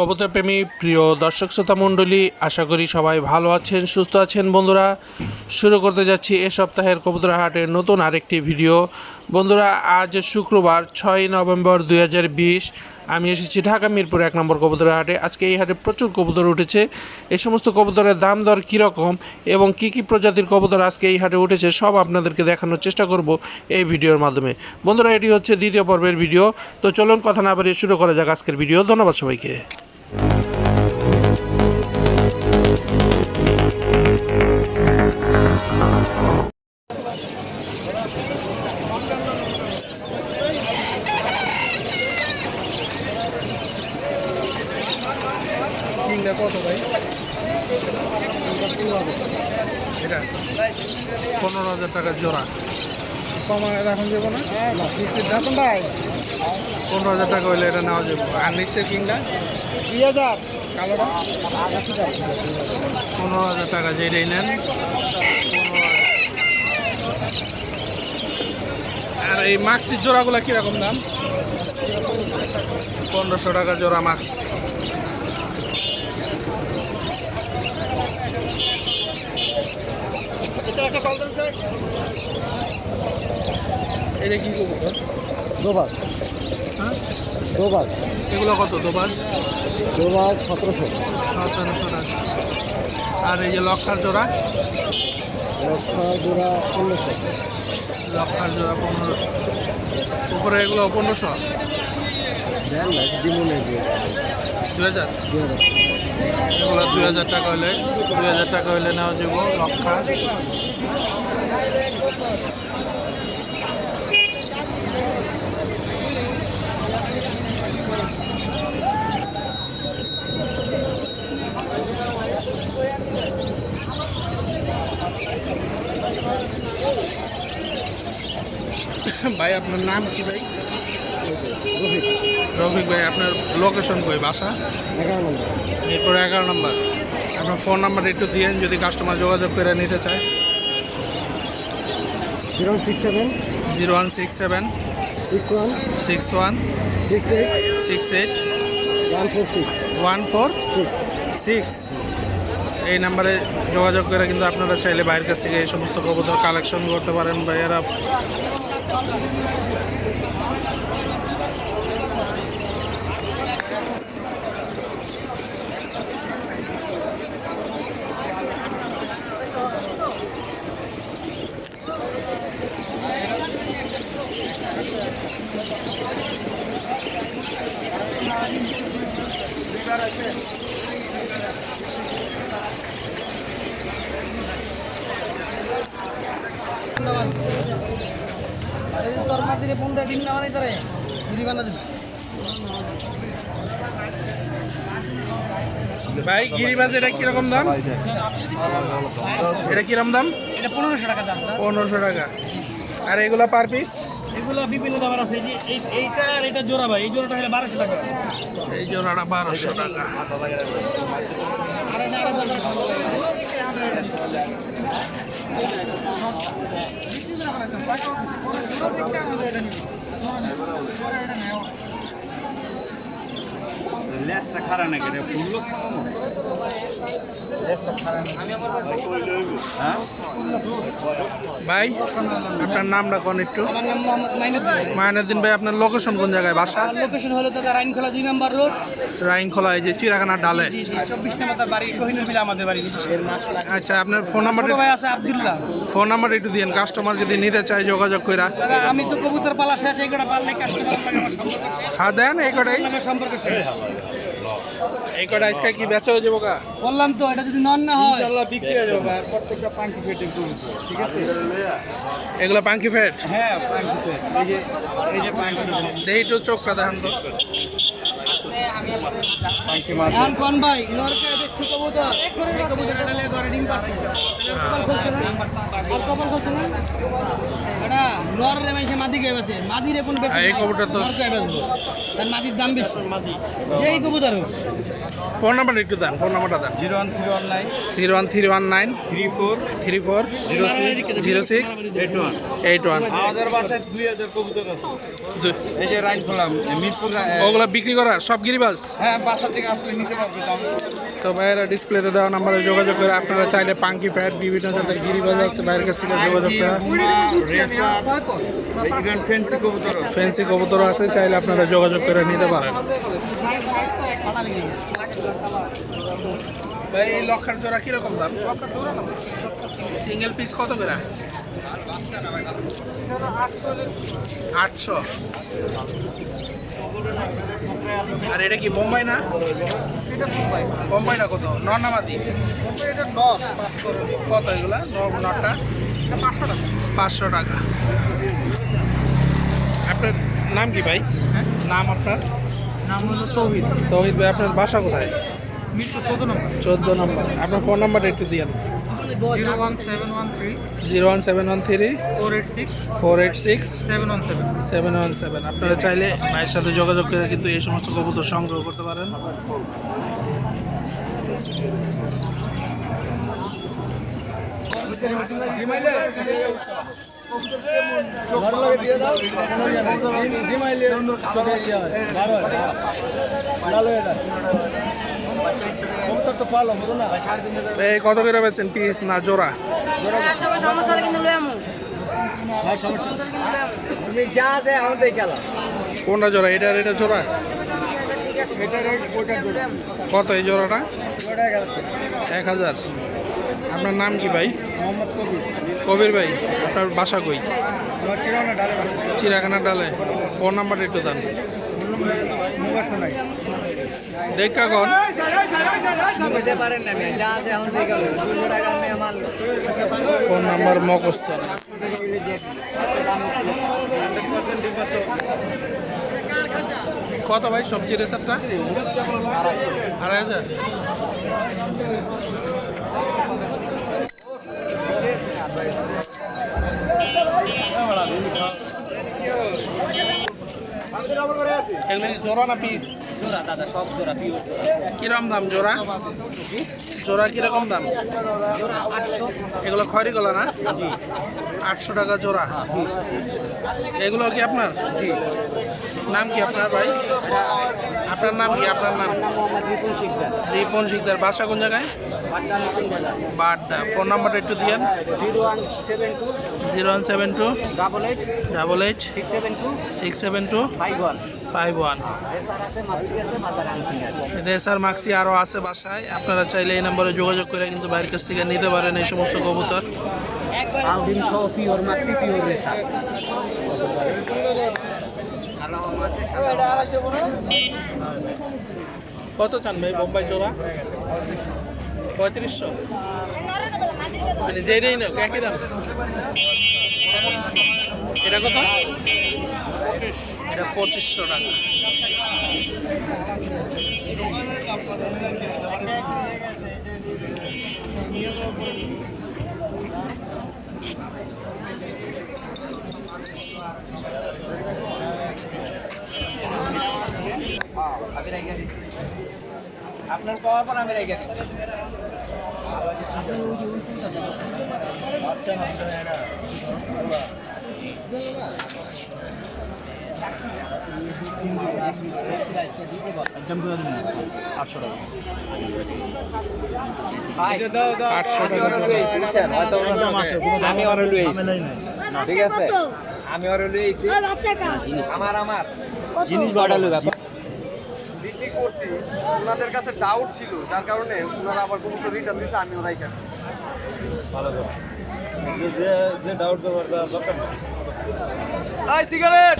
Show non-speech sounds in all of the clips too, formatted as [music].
কবুতর প্রেমী প্রিয় দর্শক শ্রোতা মণ্ডলী, আশা করি সবাই ভালো আছেন, সুস্থ আছেন। বন্ধুরা, শুরু করতে যাচ্ছি এ সপ্তাহের কবুতর হাটের নতুন আরেকটি ভিডিও। বন্ধুরা, আজ শুক্রবার ছয় নভেম্বর দুই হাজার বিশ। আমি এসেছি ঢাকা মিরপুর এক নম্বর কবুতর হাটে আজকে এই হাটে প্রচুর কবুতর উঠেছে। এই সমস্ত কবুতরের দাম দর কীরকম এবং কি কি প্রজাতির কবুতর আজকে এই হাটে উঠেছে, সব আপনাদেরকে দেখানোর চেষ্টা করব এই ভিডিওর মাধ্যমে। বন্ধুরা, এটি হচ্ছে দ্বিতীয় পর্বের ভিডিও। তো চলুন, কথা না বাড়িয়ে শুরু করা যাক আজকের ভিডিও। ধন্যবাদ সবাইকে। কিংটা কত ভাই? এটা? পনেরো হাজার টাকা জোড়া। কমায় রাখুন যাব না? ভাই। পনেরো হাজার টাকা হইলে এটা নেওয়া যাবে। আর নিচে কিংটা? দুই হাজার। কালোটা? পনেরো হাজার টাকা যেটাই নেন। আর এই মাক্সির জোড়াগুলো কীরকম দাম? পনেরোশো টাকা জোড়া মাক্স এটা কি কবুতর? দোবাজ হ্যাঁ দোবাজ এগুলো কত দোবাজ দোবাজ সতেরোশো। সতেরোশো টাকা। আর এই যে লক্ষার জোড়া? রক্ষা জোড়া ষোলোশো লক্ষার জোড়া পনেরোশো। উপরে এগুলো পনেরোশো? দেন না দিমনে দিয়ে দু হাজার? দুই হাজার। এগুলো দুই হাজার টাকা হলে দুই হাজার টাকা হলে নেওয়া যাব লক্ষা [coughs] ভাই আপনার নাম কি ভাই? রফিক রফিক ভাই আপনার লোকেশন কই বাসা? এগারো নম্বর। এরপরে এগারো নম্বর। আপনার ফোন নাম্বার একটু দিয়েন যদি কাস্টমার যোগাযোগ করে নিতে চায়। Zero six seven. Zero one six seven. Six one. Six one. Six eight. Six eight. One four six. One four six. Six. এই নাম্বারে যোগাযোগ করে কিন্তু আপনারা চাইলে বাইরের কাছ থেকে এই সমস্ত কবুতর কালেকশন করতে পারেন বা তোর মাদিরে ফোন দিয়ে ডিম না বানাই তারে দিদি বানা দিন ভাই গিরিবাজ এটা কীরকম দাম? এটা কীরকম দাম? এটা পনেরোশো টাকা দাম। পনেরোশো টাকা। আর এগুলো পার পিস এগুলো বিভিন্ন দামের আছে। এই যে এই- এইটা আর এটা জোড়া ভাই। এই জোড়াটা হলে বারোশো টাকা। এই জোড়াটা বারোশো টাকা। আর আরও খারাপ নাকি রে? ফুললো? হ্যাঁ? ভাই আপনার নামটা কোন একটু? মাইনুদ্দিন ভাই। আপনার লোকেশন কোন জায়গায়? বাসা? লোকেশন হলো তো তার আইনখোলা দুই নম্বর রোড। রাইনখোলা এই যে চিরাখানার ডালে। চব্বিশ নম্বর বাড়ি কোহিনুর বিলা আমাদের বাড়ি। আচ্ছা আপনার ফোন নাম্বার ভাই আছে আব্দুল্লাহ। ফোন নাম্বার একটু দিন কাস্টমার যদি নিতে চায় যোগাযোগ কইরা। দাদা আমি তো কবুতর পালা শেষ এই কটা পারলে কাস্টমার। হ্যাঁ দেন এই কটাই। সম্পর্ক শেষ। এই কটা আজকে কি বেচা হয়ে যাব কা বললাম তো এটা যদি নন না হয়। ইনশাআল্লাহ বিক্রি হয়ে যাবে আর প্রত্যেকটা পাঙ্কি ফেট ঠিক আছে? এগুলো পাঙ্কি ফেট? হ্যাঁ পাঙ্কি ফেট। এই যে এই যে পাঙ্কি দেই তো চোখটা দেখান তো। এখন কোন ভাই? নরকে দেখছি কবুতর। কবুতর কাটালে ঘরে ডিম পাচ্ছে কপাল খুলছে না? আর কপাল খুলছে না? এটা নরের মাইসে মাদি গায়ে আছে মাদির এখন বেশি এই কবুতর তো- নর বেচবো তার মাদির দাম বেশি। যেই কবুতর ফোন নাম্বার একটু দেন ফোন নাম্বারটা দেন। Zero one three one nine. Zero one three one nine. Three four. Three four. Zero six. Zero six. Eight one. Eight one আমাদের বাসায় দুই হাজার কবুতর আছে। এই যে রাইন খোলাম মিরপুর ওগুলো বিক্রি করার সব গিরিবাজ হ্যাঁ বাসা থেকে আসলে নিতে পারবে তো ভাইয়েরা ডিসপ্লেতে দেওয়া নাম্বারে যোগাযোগ করে আপনারা চাইলে পাঙ্কি প্যাড বিভিন্ন জাতের গিরিবাজ আছে ভাইয়ের কাছ থেকে যোগাযোগ করা ফেন্সি ফ্যান্সি কবুতর আছে চাইলে আপনারা যোগাযোগ করে নিতে পারেন ভাই এই লক্ষার জোড়া কীরকম দাম? সিঙ্গেল পিস কত করে? আটশো। আর এটা কি বোম্বাই না? বোম্বাইটা কত? নর নামাতি কত এগুলা? ন- নটটা পাঁচশো টাকা। পাঁচশো টাকা। আপনার নাম কি ভাই? নাম আপনার? নাম হলো তৌহিদ। তৌহিদ ভাই আপনার বাসা কোথায়? চোদ্দ নম্বর। আপনার ফোন নাম্বারটা একটু দিয়েন। Zero one seven one three zero one seven one three four eight six four eight six seven one seven. Seven one seven. আপনারা চাইলে মায়ের সাথে যোগাযোগ করে কিন্তু এই সমস্ত কবুতর সংগ্রহ করতে পারেন। এই কত করে বেচেন পিস না জোড়া? কোনটা জোড়া? এটা আর এটা জোড়া? কত এই জোড়াটা? এক হাজার। আপনার নাম কি ভাই? মোহাম্মদ কবির কবির ভাই। আপনার বাসা কই? চিড়াখানা ডালে। ফোন নাম্বারটা একটু দেন। দেখা কন বুঝতে পারেন না। যা আছে আমাদের খেলা দুশো টাকা মেয়ে মাল ফোন নাম্বার মকস্ত কত ভাই সবজি রেসারটা আড়াই হাজার। এগুলো কি জোড়া না পিস? জোড়া দাদা সব জোড়া পিওর কিরম দাম জোড়া? জোড়া কীরকম দাম? এগুলো খয়রি গলা না? আটশো টাকা জোড়া। এগুলো কি আপনার? নাম কি আপনার ভাই? আপনার নাম কি? আপনার নাম? রিপুন শিকদার রিপন শিকদার। বাসা কোন জায়গায়? বাড্ডা। ফোন নাম্বারটা একটু দিয়েন। Zero one seven two zero one seven two double eight double eight six seven two six seven two. Five one racer মাক্সি আরও আছে। বাসায়। আপনারা চাইলে এই নম্বরে যোগাযোগ করে কিন্তু বাইরের কাছ থেকে নিতে পারেন এই সমস্ত কবুতর। কত চান ভাই বোম্বাই জোড়া পঁয়ত্রিশশো। মানে যেটাই না একই দাম। এটা কত? এটা পঁচিশশো টাকা। আপনার পাওয়ার পর আমি রেখে দিই আটশো টাকা। আমি ঠিক আছে আমি আমার আমার। জিনিস বাড়ালো ব্যাপার। বিক্রি করছি ওনাদের কাছে ডাউট ছিল যার কারণে ওনারা আবার কোনো রিটার্ন দিতে আমি ওরাই কেন? ভালো যে যে ডাউট দেওয়ার দরকার আই সিগারেট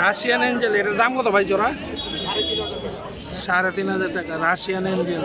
রাশিয়ান এঞ্জেল এটার দাম কত ভাই জোড়া? সাড়ে তিন হাজার টাকা রাশিয়ান এঞ্জেল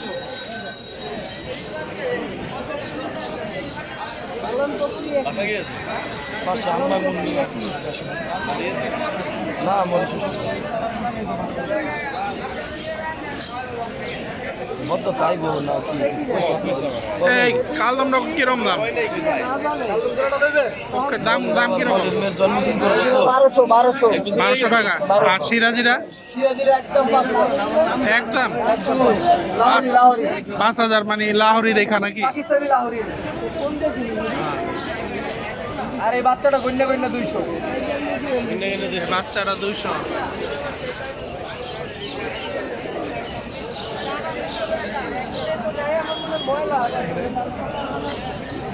পাশে আল্লাহ মন্দির না মনে এই কালদমটা কিরম দাম? দাম দাম কীরকম? বারোশো বারোশো। বারোশো টাকা। আর সিরাজিরা? একদম পাঁচ হাজার মানে লাহোরি দেখা নাকি? পাকিস্তানি আর এই বাচ্চাটা গন্যা গন্যা দুইশো। বাচ্চারা দুইশো।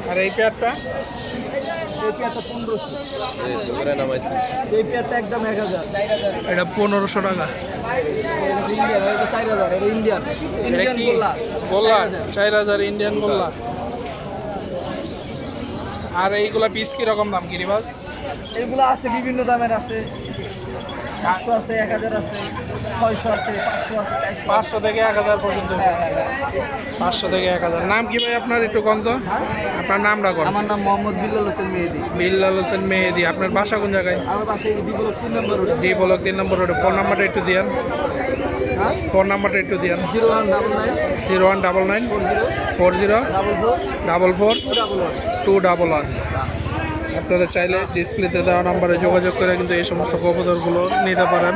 আর এই পেয়ারটা? এই পেয়ারটা পনেরোশো। এই পেয়ারটা একদম এক হাজার। এটা পনেরোশো টাকা। ইন্ডিয়ান এটা চার হাজার এটা ইন্ডিয়ান ইন্ডিয়ান গোল্লা। বললা চার হাজার ইন্ডিয়ান বললা আর এইগুলা পিস কীরকম দাম গিরিবাস? এগুলো আছে বিভিন্ন দামের আছে। সাতশো আছে এক হাজার আছে। ছয়শো আছে পাঁচশো আছে পাঁচশো থেকে এক হাজার পর্যন্ত। হ্যাঁ হ্যাঁ হ্যাঁ। পাঁচশো থেকে এক হাজার। নাম কি ভাই আপনার একটু কম তো? আপনার নামটা কর আমার নাম মোহাম্মদ বিল্লাল হোসেন মেহেদি। বিল্লাল হোসেন মেহেদি। আপনার বাসা কোন জায়গায়? আমার তিন নম্বর রোড। ডি ব্লক তিন নম্বর রোডে। ফোন নাম্বারটা একটু দিয়ান। হ্যাঁ? ফোন নাম্বারটা একটু দিয়ান। Zero one double nine. Zero one double nine. Four zero. Double four. Two double one. Two double one. আপনারা চাইলে ডিসপ্লেতে দেওয়া নাম্বারে যোগাযোগ করে কিন্তু এই সমস্ত কবুতরগুলো নিতে পারেন।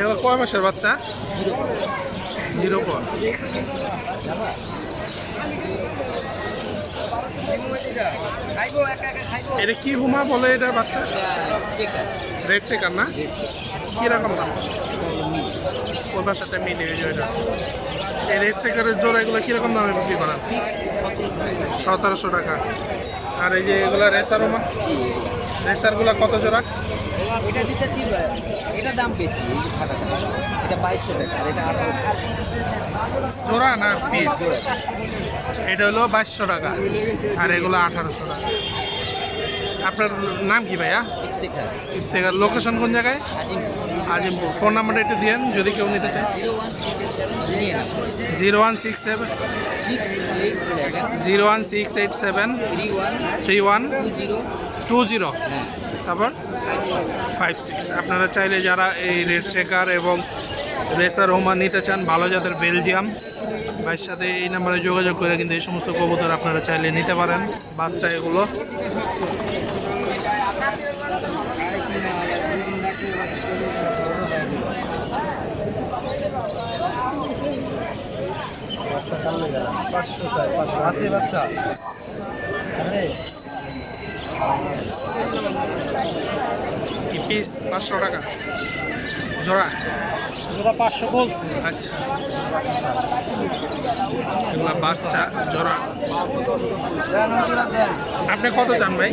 এগুলো কয় মাসের বাচ্চা? জিরো পর এটা কি হুমা বলে এটার বাচ্চা? রেড চেকার না? কীরকম দাম? ওই বাচ্চাটা মিলে ওইটা এই রেড চেকারের জোড়া এগুলো কীরকম দামে বিক্রি করেন সতেরোশো টাকা। আর এই যে এগুলা রেসার হুমা? রেসারগুলো কত জোড়া? এটা এটা দাম বেশি এই এটা বাইশশো টাকা আর এটা আঠারোশো জোড়া না পিস এটা হলো বাইশশো টাকা আর এগুলো আঠারোশো টাকা। আপনার নাম কি ভাইয়া? ইফতেখার। লোকেশন কোন জায়গায়? আজিমপুর। ফোন নাম্বারটা একটু দিয়েন যদি কেউ নিতে চায়। Zero one six seven zero one six eight seven zero one six eight seven three one zero. Two zero. হ্যাঁ। তারপর ফাইভ সিক্স আপনারা চাইলে যারা এই রেড চেকার এবং রেসার হোমা নিতে চান, ভালো জাতের বেলজিয়াম, ভাইয়ের সাথে এই নাম্বারে যোগাযোগ করে কিন্তু এই সমস্ত কবুতর আপনারা চাইলে নিতে পারেন। বাচ্চা এগুলো। কি পিস পাঁচশো টাকা? জোড়া? ওরা পাঁচশো বলছে। আচ্ছা। এগুলা বাচ্চা জোড়া। আপনি কত চান ভাই?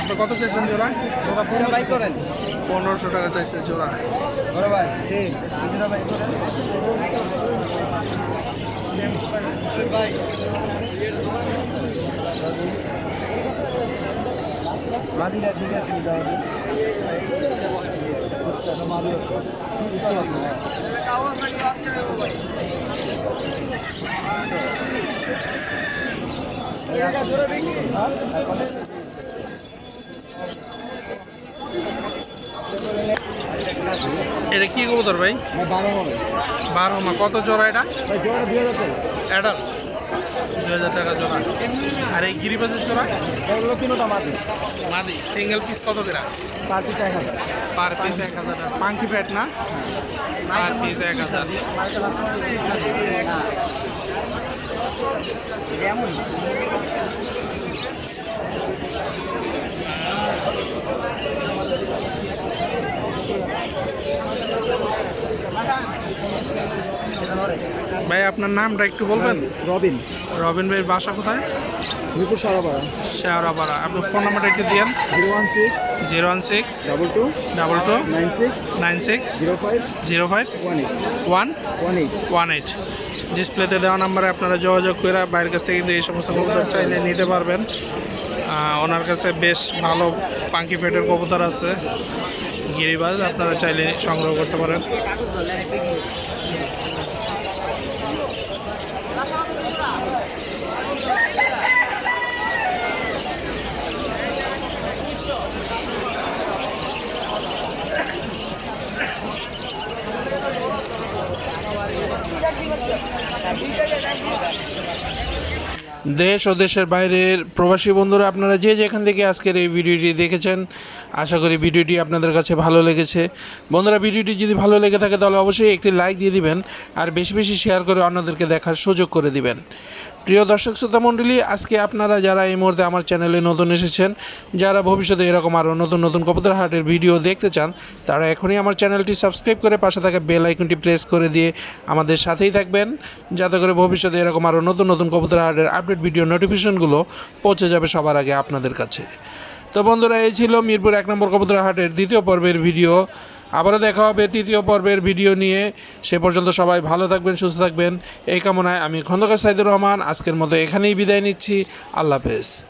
আপনি কত চাইছেন জোড়া? ওরা পুরো বাই করেন। পনেরোশো টাকা চাইছে জোড়া। ভাই করেন মাদিরা ঠিক আছে এটা কি কবুতর ভাই? বারো মা কত জোড়া এটা? এটা দুই হাজার টাকা জোড়া। আর এই গিরিবাজের জোড়া? এগুলো তিনটা মাটি মাদি। সিঙ্গেল পিস কত করে পার পিস এক হাজার। পার পিস এক হাজার পাঙ্কি প্যাট না? পার পিস এক হাজার। ভাই আপনার নামটা একটু বলবেন? রবিন। রবিন ভাইয়ের বাসা কোথায়? মিরপুর সারাপাড়া শেয়ারাপাড়া আপনার ফোন নাম্বারটা একটু দিয়েন। Zero one six zero one six double two double two nine six nine six zero five zero five one eight. One one eight. One eight. ডিসপ্লেতে দেওয়া নাম্বারে আপনারা যোগাযোগ করে বাইরের কাছ থেকে কিন্তু এই সমস্ত কবুতর চাইলে নিতে পারবেন। ওনার কাছে বেশ ভালো পাঙ্কি পেটের কবুতর আছে। গিরিবাজ আপনারা চাইলে সংগ্রহ করতে পারেন। দেশ ও দেশের বাইরের প্রবাসী বন্ধুরা, আপনারা যে যেখান থেকে আজকের এই ভিডিওটি দেখেছেন, আশা করি ভিডিওটি আপনাদের কাছে ভালো লেগেছে। বন্ধুরা, ভিডিওটি যদি ভালো লেগে থাকে, তাহলে অবশ্যই একটি লাইক দিয়ে দিবেন, আর বেশি বেশি শেয়ার করে অন্যদেরকে দেখার সুযোগ করে দিবেন। প্রিয় দর্শক শ্রোতা মণ্ডলী, আজকে আপনারা যারা এই মুহূর্তে আমার চ্যানেলে নতুন এসেছেন, যারা ভবিষ্যতে এরকম আরও নতুন নতুন কবুতর হাটের ভিডিও দেখতে চান, তারা এখনই আমার চ্যানেলটি সাবস্ক্রাইব করে পাশে থাকা বেল আইকনটি প্রেস করে দিয়ে আমাদের সাথেই থাকবেন, যাতে করে ভবিষ্যতে এরকম আরও নতুন নতুন কবুতর হাটের আপডেট ভিডিও নোটিফিকেশনগুলো পৌঁছে যাবে সবার আগে আপনাদের কাছে। তো বন্ধুরা, এই ছিল মিরপুর এক নম্বর কবুতর হাটের দ্বিতীয় পর্বের ভিডিও। আবারও দেখা হবে তৃতীয় পর্বের ভিডিও নিয়ে। সে পর্যন্ত সবাই ভালো থাকবেন, সুস্থ থাকবেন। এই কামনায় আমি খন্দকার সাইদুর রহমান। আজকের মতো এখানেই বিদায় নিচ্ছি। আল্লাহ হাফেজ।